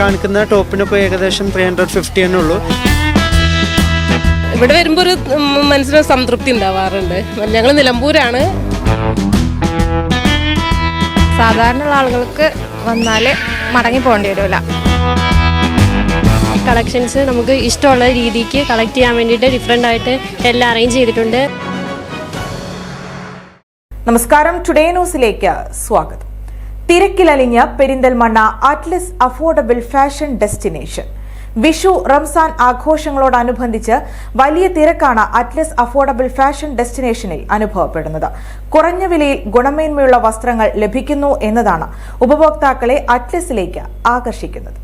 കാണിക്കുന്ന ടോപ്പിന് ഇപ്പോൾ ഏകദേശം ത്രീ ഹൺഡ്രഡ് ഫിഫ്റ്റി തന്നെ ഉള്ളൂ. ഇവിടെ വരുമ്പോൾ ഒരു മനസ്സിന് സംതൃപ്തി ഉണ്ടാവാറുണ്ട്. ഞങ്ങൾ നിലമ്പൂരാണ്. സാധാരണ ആളുകൾക്ക് വന്നാൽ മടങ്ങി പോകേണ്ടി വരില്ല കളക്ഷൻസ് നമുക്ക് ഇഷ്ടമുള്ള രീതിക്ക് കളക്ട് ചെയ്യാൻ വേണ്ടിയിട്ട് ഡിഫറെന്റ് ആയിട്ട് എല്ലാം അറേഞ്ച് ചെയ്തിട്ടുണ്ട്. നമസ്കാരം. ടുഡേ ന്യൂസിലേക്ക് സ്വാഗതം. തിരക്കിലലിഞ്ഞ Perinthalmanna Atlas affordable fashion destination Vishu Ramzan ആഘോഷങ്ങളോടനുബന്ധിച്ച് വലിയ തിരക്കാണ് അറ്റ്ലസ് അഫോർഡബിൾ ഫാഷൻ ഡെസ്റ്റിനേഷനിൽ അനുഭവപ്പെടുന്നത്. കുറഞ്ഞ വിലയിൽ ഗുണമേന്മയുള്ള വസ്ത്രങ്ങൾ ലഭിക്കുന്നു എന്നതാണ് ഉപഭോക്താക്കളെ അറ്റ്ലസിലേക്ക് ആകർഷിക്കുന്നത്.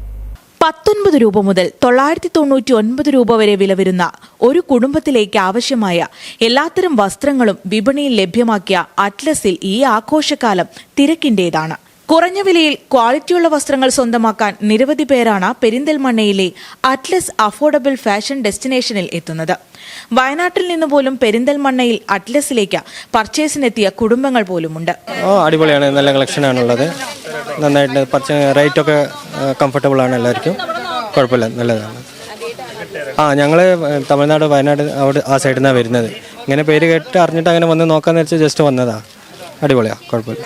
പത്തൊൻപത് രൂപ മുതൽ തൊള്ളായിരത്തി തൊണ്ണൂറ്റി ഒൻപത് രൂപ വരെ വില വരുന്ന ഒരു കുടുംബത്തിലേക്ക് ആവശ്യമായ എല്ലാത്തരം വസ്ത്രങ്ങളും വിപണിയിൽ ലഭ്യമാക്കിയ അറ്റ്ലസിൽ ഈ ആഘോഷകാലം തിരക്കിന്റേതാണ്. കുറഞ്ഞ വിലയിൽ ക്വാളിറ്റിയുള്ള വസ്ത്രങ്ങൾ സ്വന്തമാക്കാൻ നിരവധി പേരാണ് പെരിന്തൽമണ്ണയിലെ അറ്റ്ലസ് അഫോർഡബിൾ ഫാഷൻ ഡെസ്റ്റിനേഷനിൽ എത്തുന്നത്. വയനാട്ടിൽ നിന്ന് പോലും പെരിന്തൽമണ്ണയിൽ അറ്റ്ലസിലേക്ക് പർച്ചേസിനെത്തിയ കുടുംബങ്ങൾ പോലുമുണ്ട്. ഓ അടിപൊളിയാണ്. നല്ല കളക്ഷൻ കളക്ഷനാണുള്ളത് നന്നായിട്ട് പർച്ച റേറ്റൊക്കെ കംഫർട്ടബിൾ ആണ് എല്ലാവർക്കും. കുഴപ്പമില്ല നല്ലതാണ്. ആ ഞങ്ങൾ തമിഴ്നാട് വയനാട് അവിടെ ആ സൈഡിൽ നിന്നാണ് വരുന്നത്. ഇങ്ങനെ പേര് കേട്ട് അറിഞ്ഞിട്ട് അങ്ങനെ വന്ന് നോക്കാന്ന് വെച്ചാൽ ജസ്റ്റ് വന്നതാ. അടിപൊളിയാ കുഴപ്പമില്ല.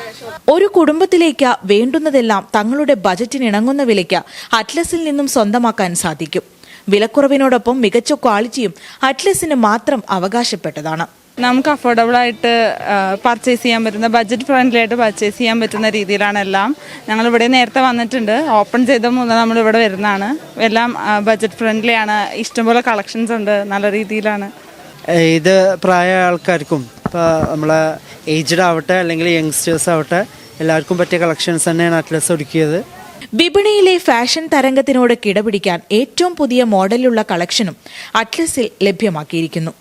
ഒരു കുടുംബത്തിലേക്ക് വേണ്ടുന്നതെല്ലാം തങ്ങളുടെ ബജറ്റിന് ഇണങ്ങുന്ന വിലയ്ക്ക് അറ്റ്ലസിൽ നിന്നും സ്വന്തമാക്കാൻ സാധിക്കും. വിലക്കുറവിനോടൊപ്പം മികച്ച ക്വാളിറ്റിയും അറ്റ്ലസിന് മാത്രം അവകാശപ്പെട്ടതാണ്. നമുക്ക് അഫോർഡബിൾ ആയിട്ട് പർച്ചേസ് ചെയ്യാൻ പറ്റുന്ന ബഡ്ജറ്റ് ഫ്രണ്ട്ലി ആയിട്ട് പർച്ചേസ് ചെയ്യാൻ പറ്റുന്ന രീതിയിലാണ് എല്ലാം ഞങ്ങൾ ഇവിടെ നേരത്തെ വന്നിട്ടുണ്ട്. ഓപ്പൺ ചെയ്ത മുതൽ നമ്മൾ ഇവിടെ വരുന്നതാണ്. എല്ലാം ബഡ്ജറ്റ് ഫ്രണ്ട്ലി ആണ് ഇഷ്ടംപോലെ കളക്ഷൻസ് ഉണ്ട് നല്ല രീതിയിലാണ്. ഇത് പ്രായ ആൾക്കാർക്കും ഇപ്പോൾ നമ്മളെ ഏജ്ഡ് ആവട്ടെ അല്ലെങ്കിൽ യങ്സ്റ്റേഴ്സ് ആവട്ടെ എല്ലാവർക്കും പറ്റിയ കളക്ഷൻസ് തന്നെയാണ് അറ്റ്ലസ് ഒരുക്കിയത്. വിപണിയിലെ ഫാഷൻ തരംഗത്തിനോട് കിടപിടിക്കാൻ ഏറ്റവും പുതിയ മോഡലിലുള്ള കളക്ഷനും അറ്റ്ലസിൽ ലഭ്യമാക്കിയിരിക്കുന്നു.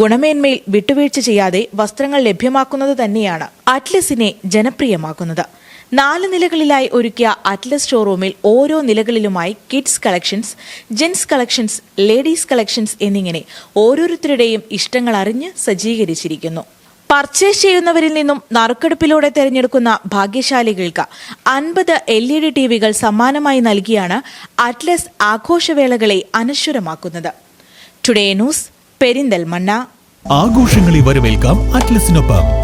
ഗുണമേന്മയിൽ വിട്ടുവീഴ്ച ചെയ്യാതെ വസ്ത്രങ്ങൾ ലഭ്യമാക്കുന്നത് തന്നെയാണ് അറ്റ്ലസിനെ ജനപ്രിയമാക്കുന്നത്. നാല് നിലകളിലായി ഒരുക്കിയ അറ്റ്ലസ് ഷോറൂമിൽ ഓരോ നിലകളിലുമായി kids collections gents collections ladies collections എന്നിങ്ങനെ ഓരോരുത്തരുടെയും ഇഷ്ടങ്ങൾ അറിഞ്ഞ് സജ്ജീകരിച്ചിരിക്കുന്നു. പർച്ചേസ് ചെയ്യുന്നവരിൽ നിന്നും നറുക്കെടുപ്പിലൂടെ തെരഞ്ഞെടുക്കുന്ന ഭാഗ്യശാലികൾക്ക് അൻപത് എൽ ഇ ഡി ടി വികൾ സമ്മാനമായി നൽകിയാണ് അറ്റ്ലസ് ആഘോഷവേളകളെ അനശ്വരമാക്കുന്നത്. Today news Perinthalmanna. ആഘോഷങ്ങളെ വരവേൽക്കാം അറ്റ്ലസിനൊപ്പം